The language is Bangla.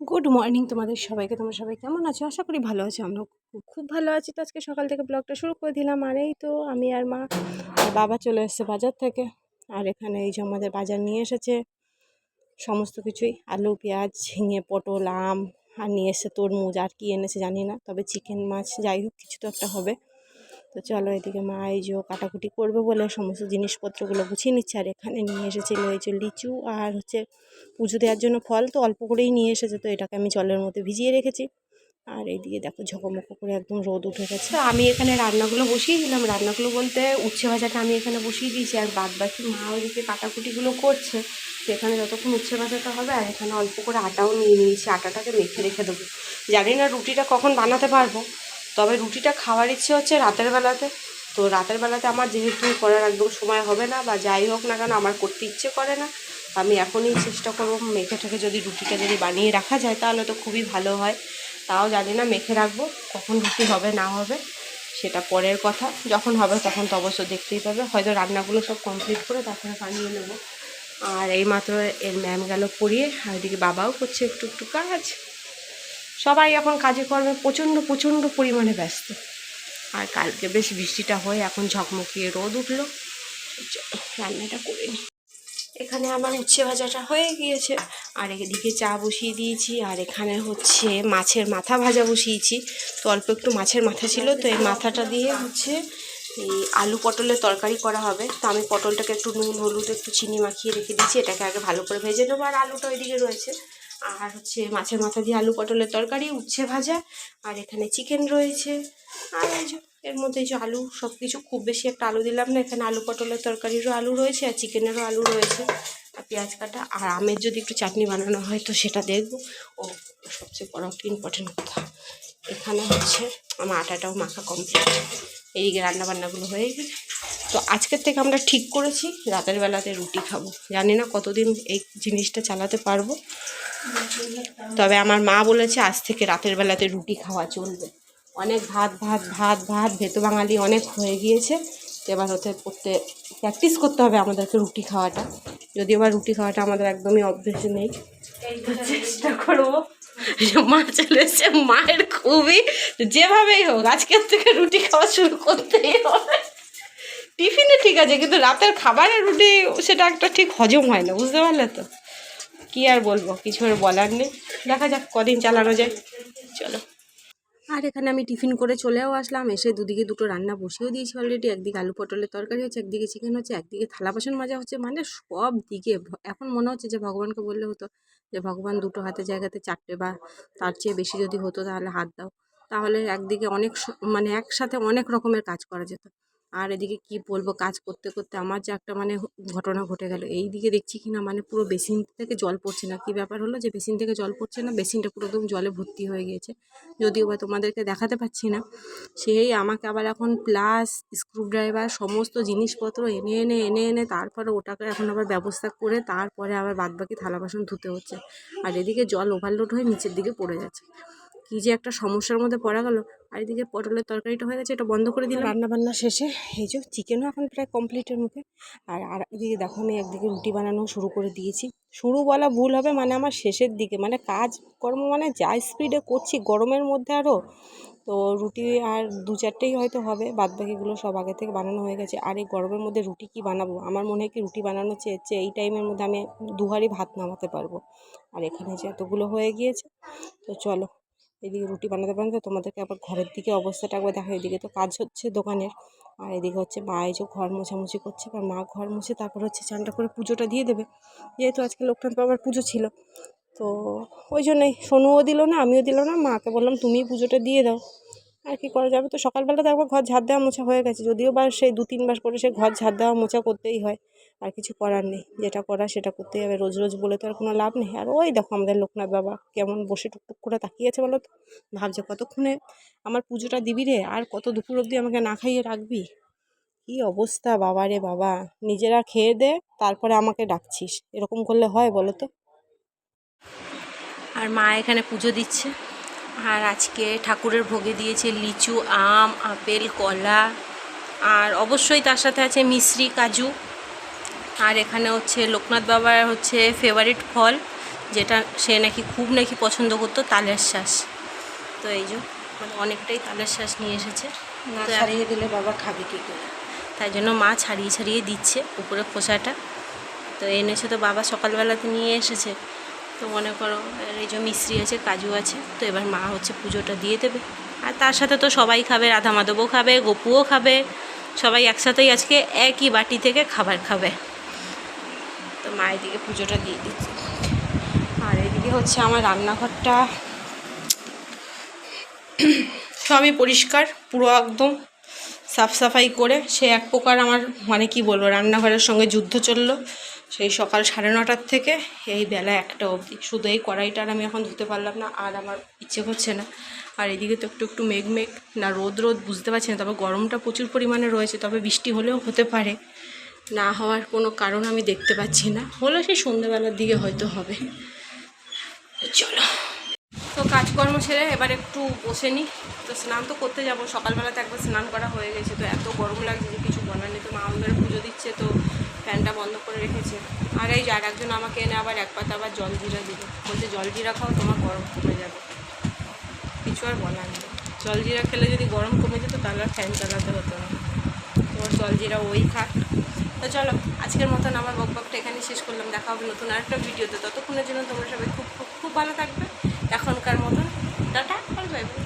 গুড মর্নিং তোমাদের সবাইকে। তোমরা সবাই কেমন আছো? আশা করি ভালো আছো। আমরা খুব- ভালো আছি। তো আজকে সকাল থেকে ব্লগটা শুরু করে দিলাম। আর এই তো আমি আর মা আর বাবা চলে এসেছে বাজার থেকে। আর এখানে এই যে আমাদের বাজার নিয়ে এসেছে সমস্ত কিছুই। আলু, পেঁয়াজ, ঝিঙে, পটল, আম, আর নিয়ে এসেছে তরমুজ। আর কি এনেছে জানি না। তবে চিকেন মাছ যাই হোক, কিছু তো একটা হবে। তো চলো এদিকে মা এই যে কাটাকুটি করবে বলে সমস্ত জিনিসপত্রগুলো গুছিয়ে নিচ্ছে, আর এখানে নিয়ে এসেছিল এই যে লিচু আর হচ্ছে পুজো দেওয়ার জন্য ফল, তো অল্প করেই নিয়ে এসেছে, তো এটাকে আমি জলের মধ্যে ভিজিয়ে রেখেছি। আর এইদিকে দেখো ঝকমকো করে একদম রোদ উঠে গেছে। তো আমি এখানে রান্নাগুলো বসিয়ে দিলাম। রান্নাগুলো বলতে উচ্ছে ভাজাটা আমি এখানে বসিয়ে দিয়েছি, আর বাদ বাকি মা ওইদিকে কাটাকুটিগুলো করছে, তো এখানে যতক্ষণ উচ্ছে ভাজাটা হবে, আর এখানে অল্প করে আটাও নিয়ে নিয়েছি, আটাটাকে মেখে রেখে দেবো। জানি না রুটিটা কখন বানাতে পারব তবে রুটিটা খাওয়ার ইচ্ছে হচ্ছে রাতের বেলাতে। তো রাতের বেলাতে আমার যেহেতু করার একদম সময় হবে না বা যাই হোক না কেন আমার করতে ইচ্ছে করে না আমি এখনই চেষ্টা করব মেখে ঠেকে যদি রুটিটা যদি বানিয়ে রাখা যায় তাহলে তো খুবই ভালো হয়। তাও জানি না মেখে রাখব, কখন রুটি হবে না হবে, সেটা পরের কথা। যখন হবে তখন তো অবশ্য দেখতেই পাবে। হয়তো রান্নাগুলো সব কমপ্লিট করে তারপরে বানিয়ে নেব। আর এই মাত্র এর ম্যাম গেল পড়িয়ে, আর এদিকে বাবাও করছে একটু একটু কাজ। সবাই এখন কাজে কর্মে প্রচণ্ড প্রচণ্ড পরিমাণে ব্যস্ত। আর কালকে বেশ বৃষ্টিটা হয়ে এখন ঝকমকিয়ে রোদ উঠল। রান্নাটা করে নিই এখানে আমার উচ্ছে ভাজাটা হয়ে গিয়েছে। আর এদিকে চা বসিয়ে দিয়েছি। আর এখানে হচ্ছে মাছের মাথা ভাজা বসিয়েছি। তো অল্প একটু মাছের মাথা ছিল। তো এই মাথাটা দিয়ে হচ্ছে এই আলু পটলের তরকারি করা হবে। তো আমি পটলটাকে একটু নুন, হলুদ, একটু চিনি মাখিয়ে রেখে দিয়েছি। এটাকে আগে ভালো করে ভেজে নেব। আর আলুটা ওইদিকে রয়েছে। আর হচ্ছে মাছের মাথা দিয়ে আলু পটলের তরকারি, উচ্ছে ভাজা, আর এখানে চিকেন রয়েছে। আর এই যে, এর মধ্যে এই যে আলু সব কিছু খুব বেশি একটা আলু দিলাম না। এখানে আলু পটলের তরকারিরও আলু রয়েছে, আর চিকেনেরও আলু রয়েছে। আর পেঁয়াজ কাটা, আর আমের যদি একটু চাটনি বানানো হয় তো সেটা দেখব। ও, সবচেয়ে বড় একটা ইম্পর্টেন্ট কথা। এখানে হচ্ছে আমার আটাটাও মাখা কমপ্লিট এইদিকে রান্নাবান্নাগুলো হয়ে গেছে তো আজকের থেকে আমরা ঠিক করেছি, রাতের বেলাতে রুটি খাব। জানি না কতদিন এই জিনিসটা চালাতে পারব। তবে আমার মা বলেছে আজ থেকে রাতের বেলাতে রুটি খাওয়া চলবে। অনেক ভাত ভাত ভাত ভাত ভেতো বাঙালি অনেক হয়ে গিয়েছে। তো এবার হচ্ছে করতে প্র্যাকটিস করতে হবে আমাদেরকে রুটি খাওয়াটা। যদিও বা রুটি খাওয়াটা আমাদের একদমই অভ্যেস নেই। চেষ্টা করব। মা চলে এসছে মায়ের খুবই। যেভাবেই হোক আজকের থেকে রুটি খাওয়া শুরু করতেই হবে। টিফিনে ঠিক আছে কিন্তু রাতের খাবারের রুটি সেটা একটা ঠিক হজম হয় না বুঝতে পারলে তো? কি আর বলব? কিছু আর বলার নেই। দেখা যাক কদিন চালানো যায়। চলো। আর এখানে আমি টিফিন করে চলেও আসলাম। এসে দুদিকে দুটো রান্না বসিয়েও দিয়েছি অলরেডি একদিকে আলু পটলের তরকারি হচ্ছে, একদিকে চিকেন হচ্ছে, একদিকে থালা বাসন মাজা হচ্ছে। মানে সব দিকে এখন মনে হচ্ছে যে ভগবানকে বললে হতো যে, ভগবান দুটো হাতে জায়গাতে চারটে বা তার চেয়ে বেশি যদি হতো তাহলে হাত দাও। তাহলে একদিকে অনেক মানে একসাথে অনেক রকমের কাজ করা যেত। আর এদিকে কি বলব, কাজ করতে করতে আমার যে একটা মানে ঘটনা ঘটে গেল। এই দিকে দেখছি কি না মানে পুরো বেসিন থেকে জল পড়ছে না। কি ব্যাপার হলো যে বেসিন থেকে জল পড়ছে না, বেসিনটা পুরো একদম জলে ভর্তি হয়ে গিয়েছে। যদিও বা তোমাদেরকে দেখাতে পাচ্ছি না। সেই আমাকে আবার এখন প্লাস স্ক্রুড্রাইভার সমস্ত জিনিসপত্র এনে এনে এনে এনে তারপরে ওটাকে এখন আবার ব্যবস্থা করে তারপরে আবার বাদবাকি থালা বাসন ধুতে হচ্ছে। আর এদিকে জল ওভারলোড হয়ে নিচের দিকে পড়ে যাচ্ছে। কী যে একটা সমস্যার মধ্যে পড়া গেল। আর এদিকে পটলের তরকারিটা হয়ে গেছে, এটা বন্ধ করে দিলাম। রান্না বান্না শেষে এই যে চিকেনও এখন প্রায় কমপ্লিটের মুখে। আর আর এদিকে দেখো আমি একদিকে রুটি বানানো শুরু করে দিয়েছি। শুরু বলা ভুল হবে মানে আমার শেষের দিকে মানে কাজ কর্ম মানে যা স্পিডে করছি গরমের মধ্যে আরও তো রুটি আর দু চারটেই হয়তো হবে, বাদবাকিগুলো সব আগে থেকে বানানো হয়ে গেছে। আর এই গরমের মধ্যে রুটি কি বানাবো? আমার মনে হয় কি রুটি বানানো চেয়ে চেয়ে এই টাইমের মধ্যে আমি দুহারি ভাত নামাতে পারব। আর এখানে যে এতগুলো হয়ে গিয়েছে, তো চলো এদিকে রুটি বানাতে বানাতে তোমাদেরকে আবার ঘরের দিকে অবস্থাটা একবার দেখো এদিকে তো কাজ হচ্ছে দোকানের। আর এদিকে হচ্ছে মা এই যে ঘর মোছামুছি করছে বা মা ঘর মুছে তারপর হচ্ছে চানটা করে পুজোটা দিয়ে দেবে। যেহেতু আজকে লোকটান বাবার পুজো ছিল, তো ওই জন্যই। সোনুও দিল না, আমিও দিল না, মাকে বললাম তুমি পুজোটা দিয়ে দাও। আর কি করা যাবে? তো সকালবেলা তো একবার ঘর ঝাড় দেওয়া মোছা হয়ে গেছে। যদিও বা সেই দু তিনবার করে সে ঘর ঝাড় দেওয়া মোছা করতেই হয়। আর কিছু করার নেই। যেটা করার সেটা করতেই হবে। রোজ রোজ বলে তো আর কোনো লাভ নেই। আর ওই দেখো আমাদের লোকনাথ বাবা কেমন বসে টুকটুক করে তাকিয়েছে বলো তো? ভাবছে কতক্ষণে আমার পুজোটা দিবি রে? আর কত দুপুর অবধি আমাকে না খাইয়ে রাখবি? কী অবস্থা বাবা রে বাবা? নিজেরা খেয়ে দে, তারপরে আমাকে ডাকছিস। এরকম করলে হয় বলো তো? আর মা এখানে পুজো দিচ্ছে। আর আজকে ঠাকুরের ভোগে দিয়েছে লিচু আম আপেল কলা আর অবশ্যই তার সাথে আছে মিশ্রি কাজু। আর এখানে হচ্ছে লোকনাথ বাবার হচ্ছে ফেভারিট ফল যেটা সে নাকি খুব নাকি পছন্দ করতো তালের শ্বাস তো এই যে মানে অনেকটাই তালের শ্বাস নিয়ে এসেছে। না ছাড়িয়ে দিলে বাবা খাবে কি করে? তাই জন্য মা ছাড়িয়ে ছাড়িয়ে দিচ্ছে উপরে খোসাটা। তো এনেছে তো বাবা সকালবেলাতে নিয়ে এসেছে। তো মনে করো এই যে মিশ্রি আছে, কাজু আছে, তো এবার মা হচ্ছে পুজোটা দিয়ে দেবে। আর তার সাথে তো সবাই খাবে রাধা মাধবও খাবে, গোপুও খাবে, সবাই একসাথেই আজকে একই বাটি থেকে খাবার খাবে। তো মা এদিকে পুজোটা দিয়ে দিচ্ছে। আর এদিকে হচ্ছে আমার রান্নাঘরটা। সবই পরিষ্কার, পুরো একদম সাফ সাফাই করে। সে এক প্রকার আমার মানে কি বলব, রান্নাঘরের সঙ্গে যুদ্ধ চলল। সেই সকাল সাড়ে নটার থেকে এই বেলা একটা অবধি। শুধু এই কড়াইটা আর আমি এখন ধুতে পারলাম না, আর আমার ইচ্ছে করছে না। আর এদিকে তো একটু একটু মেঘ মেঘ, না রোদ রোদ বুঝতে পারছি না, তবে গরমটা প্রচুর পরিমাণে রয়েছে, তবে বৃষ্টি হলেও হতে পারে। না হওয়ার কোনো কারণ আমি দেখতে পাচ্ছি না। হলে সেই সন্ধ্যেবেলার দিকে হয়তো হবে। চলো। তো কাজকর্ম সেরে এবার একটু বসে নিই। তো স্নান তো করতে যাব, সকালবেলাতে একবার স্নান করা হয়ে গেছে, তো এত গরম লাগছে যে কিছু বলার নেই। তো মা আমাদের পুজো দিচ্ছে, তো ফ্যানটা বন্ধ করে রেখেছে। আর এই আর একজন আমাকে এনে আবার এক পাতা আবার জল জিরা দিল। বলছে, জল জিরা খাও, তোমার গরম কমে যাবে। কিছু আর বলার নেই। জল জিরা খেলে যদি গরম কমে যেত, তাহলে আর ফ্যান চালাতে হতো না। তোমার জল জিরা ওই খাক। তো চলো, আজকের মতন আমার বকবকটা এখানে শেষ করলাম। দেখা হবে নতুন আরেকটা ভিডিওতে। ততক্ষণের জন্য তোমরা সবাই খুব খুব খুব ভালো থাকবে। এখনকার মতন। আর বাই বাই।